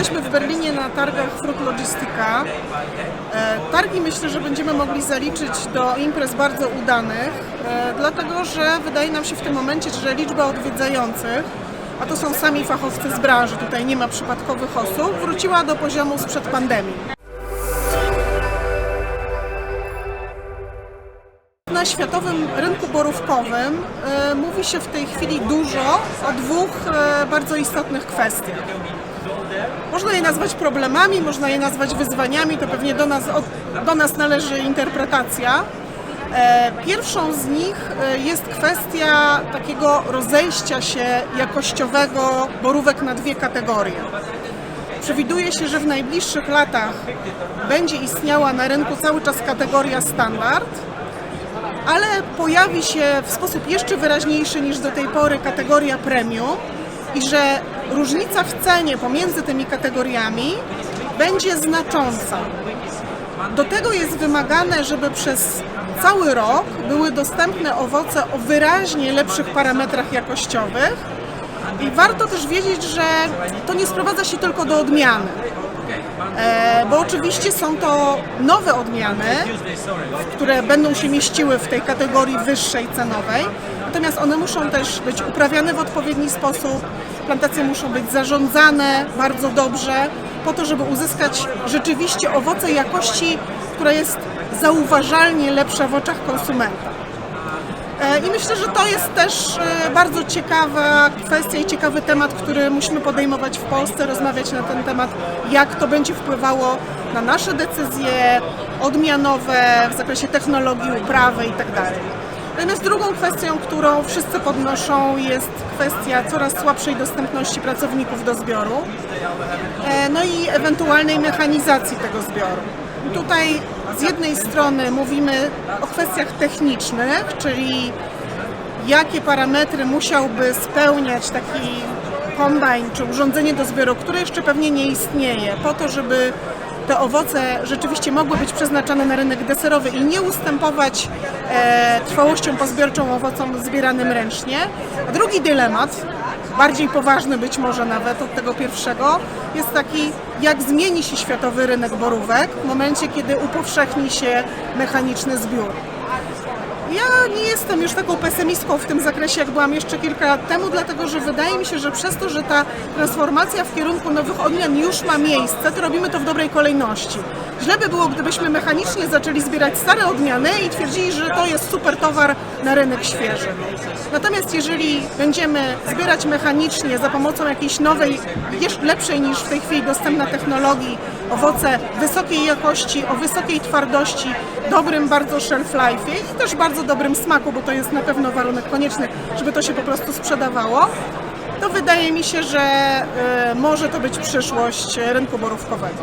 Jesteśmy w Berlinie na targach Fruit Logistica. E, Targi myślę, że będziemy mogli zaliczyć do imprez bardzo udanych, e, dlatego że wydaje nam się w tym momencie, że liczba odwiedzających, a to są sami fachowcy z branży, tutaj nie ma przypadkowych osób, wróciła do poziomu sprzed pandemii. Na światowym rynku borówkowym e, mówi się w tej chwili dużo o dwóch e, bardzo istotnych kwestiach. Można je nazwać problemami, można je nazwać wyzwaniami, to pewnie do nas, do nas należy interpretacja. E, Pierwszą z nich jest kwestia takiego rozejścia się jakościowego borówek na dwie kategorie. Przewiduje się, że w najbliższych latach będzie istniała na rynku cały czas kategoria standard, ale pojawi się w sposób jeszcze wyraźniejszy niż do tej pory kategoria premium i że różnica w cenie pomiędzy tymi kategoriami będzie znacząca. Do tego jest wymagane, żeby przez cały rok były dostępne owoce o wyraźnie lepszych parametrach jakościowych. I warto też wiedzieć, że to nie sprowadza się tylko do odmiany. E, bo oczywiście są to nowe odmiany, które będą się mieściły w tej kategorii wyższej cenowej, natomiast one muszą też być uprawiane w odpowiedni sposób, plantacje muszą być zarządzane bardzo dobrze, po to, żeby uzyskać rzeczywiście owoce jakości, która jest zauważalnie lepsza w oczach konsumenta. E, I myślę, że to jest też e, bardzo ciekawa kwestia i ciekawy temat, który musimy podejmować w Polsce, rozmawiać na ten temat, jak to będzie wpływało na nasze decyzje odmianowe w zakresie technologii, uprawy itd. Natomiast drugą kwestią, którą wszyscy podnoszą, jest kwestia coraz słabszej dostępności pracowników do zbioru, e, no i ewentualnej mechanizacji tego zbioru. Tutaj z jednej strony mówimy o kwestiach technicznych, czyli jakie parametry musiałby spełniać taki kombajn czy urządzenie do zbioru, które jeszcze pewnie nie istnieje, po to, żeby te owoce rzeczywiście mogły być przeznaczane na rynek deserowy i nie ustępować e, trwałością pozbiorczą owocom zbieranym ręcznie. A drugi dylemat, bardziej poważny być może nawet od tego pierwszego, jest taki, jak zmieni się światowy rynek borówek w momencie, kiedy upowszechni się mechaniczny zbiór. Ja nie jestem już taką pesymistką w tym zakresie, jak byłam jeszcze kilka lat temu, dlatego że wydaje mi się, że przez to, że ta transformacja w kierunku nowych odmian już ma miejsce, to robimy to w dobrej kolejności. Źle by było, gdybyśmy mechanicznie zaczęli zbierać stare odmiany i twierdzili, że to jest super towar na rynek świeży. Natomiast jeżeli będziemy zbierać mechanicznie za pomocą jakiejś nowej, jeszcze lepszej niż w tej chwili dostępna technologii, owoce wysokiej jakości, o wysokiej twardości, dobrym bardzo shelf life i też bardzo dobrym smaku, bo to jest na pewno warunek konieczny, żeby to się po prostu sprzedawało, to wydaje mi się, że e, może to być przyszłość rynku borówkowego.